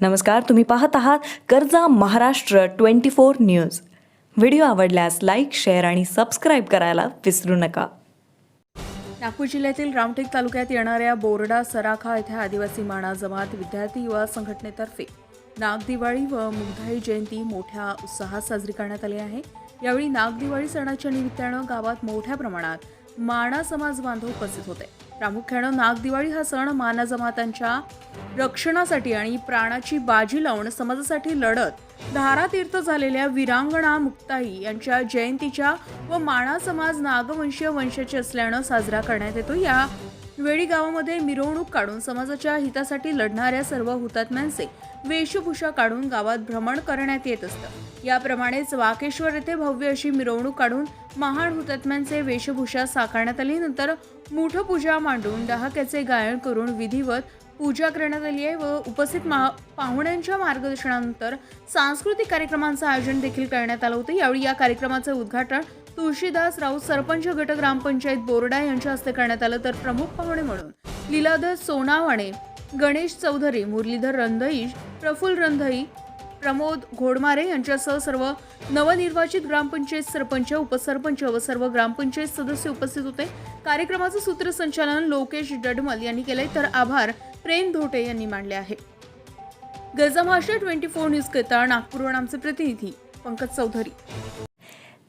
नमस्कार तुम्ही पाहत आहात कर्जा Maharashtra twenty four news. Video आवडल्यास लाईक शेअर आणि सबस्क्राईब करायला विसरू नका. नागपूर जिल्ह्यातील रामटेक तालुक्यात येणाऱ्या बोर्डा सराखा येथे आदिवासी माणा जमात विद्यार्थी युवा संघटनेतर्फे नागदिवाळी व मुग्धाई जयंती मोठ्या उत्साहात साजरी करण्यात आली आहे. यावेळी नागदिवाळी सणाच्या निमित्तानं गावात मोठ्या प्रमाणात माणा समाज बांधव उपस्थित होते. प्रामुख्यानं नागदिवाळी हा सण माना जमातांच्या रक्षणासाठी आणि प्राणाची बाजी लावून समाजासाठी लढत धारातीर्थ झालेल्या वीरांगणा मुक्ताई यांच्या जयंतीच्या व माणा समाज नागवंशीय वंशाचे असल्यानं साजरा करण्यात येतो या वेळी गावामध्ये मिरवणूक काढून समाजाच्या हितासाठी लढणाऱ्या सर्व हुतात्म्यांचे वेशभूषा काढून गावात भ्रमण करण्यात येत असतं. याप्रमाणेच वाकेश्वर येथे भव्य अशी मिरवणूक काढून महान हुतात्म्यांचे वेशभूषा साकारण्यात आली. नंतर मोठं पूजा मांडून डहाक्याचे गायन करून विधिवत पूजा करण्यात आली आहे व उपस्थित महा पाहुण्यांच्या मार्गदर्शनानंतर सांस्कृतिक कार्यक्रमांचं आयोजन देखील करण्यात आलं होतं. यावेळी या कार्यक्रमाचं उद्घाटन तुळशीदास राऊत सरपंच गट ग्रामपंचायत बोर्डा यांच्या हस्ते करण्यात आलं. तर प्रमुख पाहुणे म्हणून लीलाधर सोनावाणे गणेश चौधरी मुरलीधर रंधई प्रफुल्ल रंधई प्रमोद घोडमारे यांच्यासह सर्व नवनिर्वाचित ग्रामपंचायत सरपंच उपसरपंच व सर्व ग्रामपंचायत सदस्य उपस्थित होते. कार्यक्रमाचं सूत्रसंचालन लोकेश डडमल यांनी केले तर आभार प्रेम धोटे यांनी मानले आहे. गजा ट्वेंटी फोर न्यूज करता नागपूरहून आमचे प्रतिनिधी पंकज चौधरी.